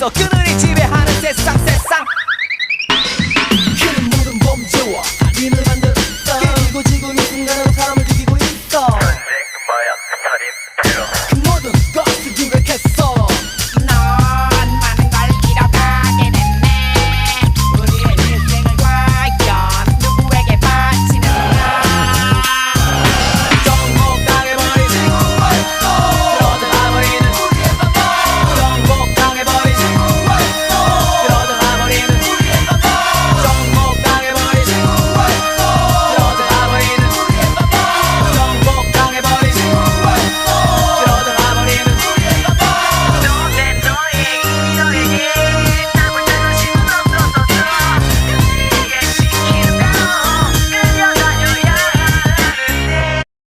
해서 끈을